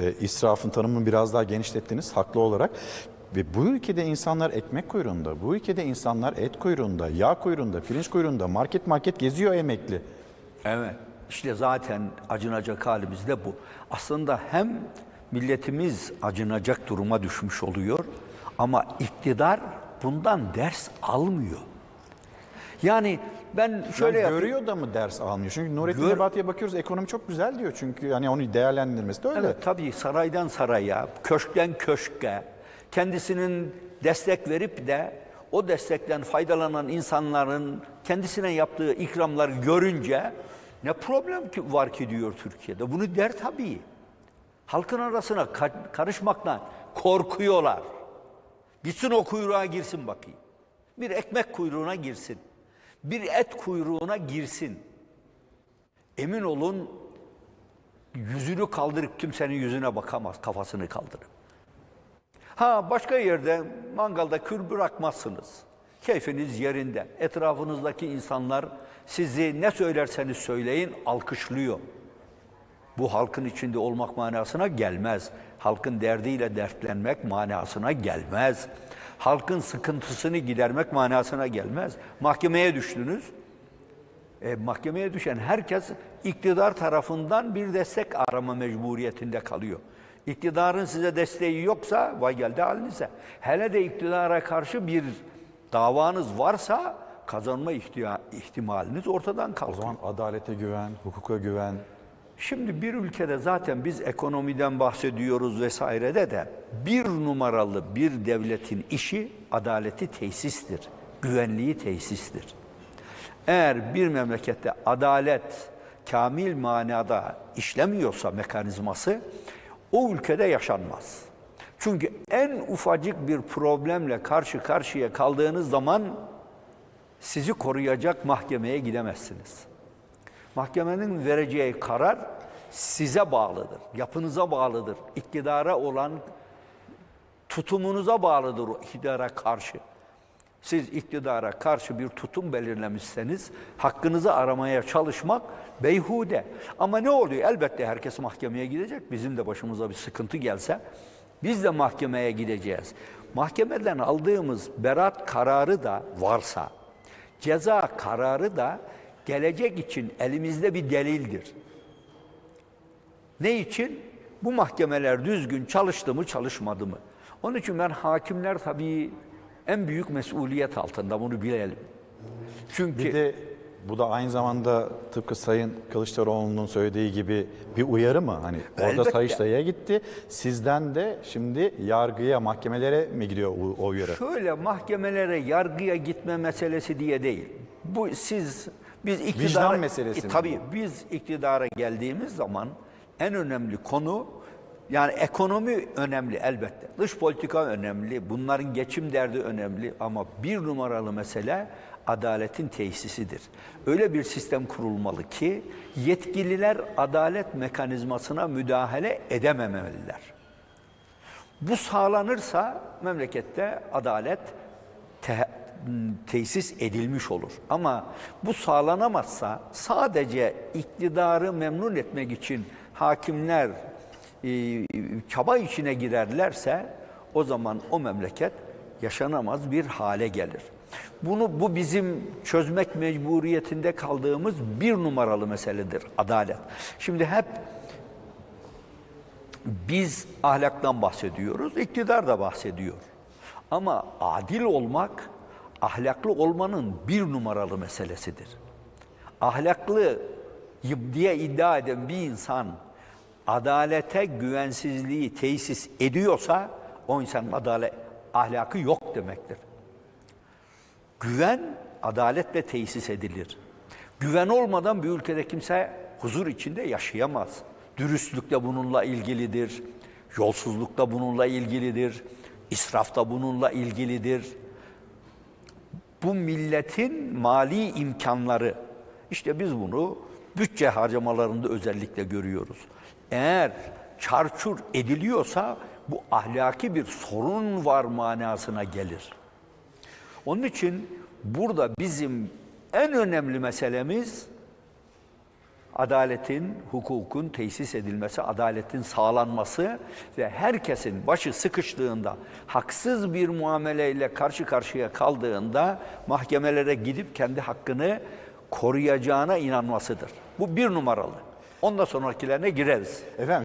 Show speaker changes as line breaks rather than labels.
e, israfın tanımını biraz daha genişlettiniz haklı olarak. Ve bu ülkede insanlar ekmek kuyruğunda, bu ülkede insanlar et kuyruğunda, yağ kuyruğunda, pirinç kuyruğunda, market market geziyor emekli.
Evet. İşte zaten acınacak halimiz de bu. Aslında hem milletimiz acınacak duruma düşmüş oluyor ama iktidar bundan ders almıyor. Yani ben şöyle
Yani
yapayım.
görüyor da mı ders almıyor? Çünkü Nurettin
Gör-
Nebati'ye bakıyoruz ekonomi çok güzel diyor çünkü hani onu değerlendirmesi de öyle.
Evet tabii saraydan saraya, köşkten köşke kendisinin destek verip de o destekten faydalanan insanların kendisine yaptığı ikramları görünce ne problem ki var ki diyor Türkiye'de. Bunu der tabii. Halkın arasına ka- karışmaktan korkuyorlar. Gitsin o kuyruğa girsin bakayım. Bir ekmek kuyruğuna girsin. Bir et kuyruğuna girsin. Emin olun yüzünü kaldırıp kimsenin yüzüne bakamaz kafasını kaldırıp. Ha başka yerde mangalda kül bırakmazsınız. Keyfiniz yerinde. Etrafınızdaki insanlar sizi ne söylerseniz söyleyin alkışlıyor. Bu halkın içinde olmak manasına gelmez. Halkın derdiyle dertlenmek manasına gelmez. Halkın sıkıntısını gidermek manasına gelmez. Mahkemeye düştünüz. E, mahkemeye düşen herkes iktidar tarafından bir destek arama mecburiyetinde kalıyor. İktidarın size desteği yoksa vay geldi halinize. Hele de iktidara karşı bir davanız varsa kazanma ihtimaliniz ortadan
O
kalkıyor.
zaman adalete güven, hukuka güven.
Şimdi bir ülkede zaten biz ekonomiden bahsediyoruz vesairede de bir numaralı bir devletin işi adaleti tesistir, güvenliği tesistir. Eğer bir memlekette adalet kamil manada işlemiyorsa mekanizması o ülkede yaşanmaz. Çünkü en ufacık bir problemle karşı karşıya kaldığınız zaman sizi koruyacak mahkemeye gidemezsiniz. Mahkemenin vereceği karar size bağlıdır, yapınıza bağlıdır, iktidara olan tutumunuza bağlıdır o iktidara karşı. Siz iktidara karşı bir tutum belirlemişseniz hakkınızı aramaya çalışmak beyhude. Ama ne oluyor? Elbette herkes mahkemeye gidecek. Bizim de başımıza bir sıkıntı gelse biz de mahkemeye gideceğiz. Mahkemeden aldığımız beraat kararı da varsa ceza kararı da gelecek için elimizde bir delildir. Ne için? Bu mahkemeler düzgün çalıştı mı çalışmadı mı? Onun için ben hakimler tabii en büyük mesuliyet altında bunu bilelim. Çünkü
Bir de bu da aynı zamanda tıpkı Sayın Kılıçdaroğlu'nun söylediği gibi bir uyarı mı? Hani orada
Elbette.
Sayıştay'a gitti. Sizden de şimdi yargıya, mahkemelere mi gidiyor o, o uyarı?
şöyle mahkemelere, yargıya gitme meselesi diye değil. Bu siz biz iktidara
Vicdan meselesi
E,
mi
tabii biz iktidara geldiğimiz zaman en önemli konu yani ekonomi önemli elbette. Dış politika önemli. Bunların geçim derdi önemli ama bir numaralı mesele adaletin tesisidir. Öyle bir sistem kurulmalı ki yetkililer adalet mekanizmasına müdahale edememeliler. Bu sağlanırsa memlekette adalet te- tesis edilmiş olur. Ama bu sağlanamazsa sadece iktidarı memnun etmek için hakimler e, çaba içine girerlerse o zaman o memleket yaşanamaz bir hale gelir. Bunu bu bizim çözmek mecburiyetinde kaldığımız bir numaralı meseledir adalet. Şimdi hep biz ahlaktan bahsediyoruz, iktidar da bahsediyor. Ama adil olmak, ahlaklı olmanın bir numaralı meselesidir. Ahlaklı diye iddia eden bir insan adalete güvensizliği tesis ediyorsa o insanın adalet ahlakı yok demektir. Güven adaletle tesis edilir. Güven olmadan bir ülkede kimse huzur içinde yaşayamaz. Dürüstlük de bununla ilgilidir. Yolsuzluk da bununla ilgilidir. İsraf da bununla ilgilidir. Bu milletin mali imkanları, işte biz bunu bütçe harcamalarında özellikle görüyoruz. Eğer çarçur ediliyorsa bu ahlaki bir sorun var manasına gelir. Onun için burada bizim en önemli meselemiz adaletin, hukukun tesis edilmesi, adaletin sağlanması ve herkesin başı sıkıştığında, haksız bir muameleyle karşı karşıya kaldığında mahkemelere gidip kendi hakkını koruyacağına inanmasıdır. Bu bir numaralı. Ondan sonrakilerine gireriz.
Efendim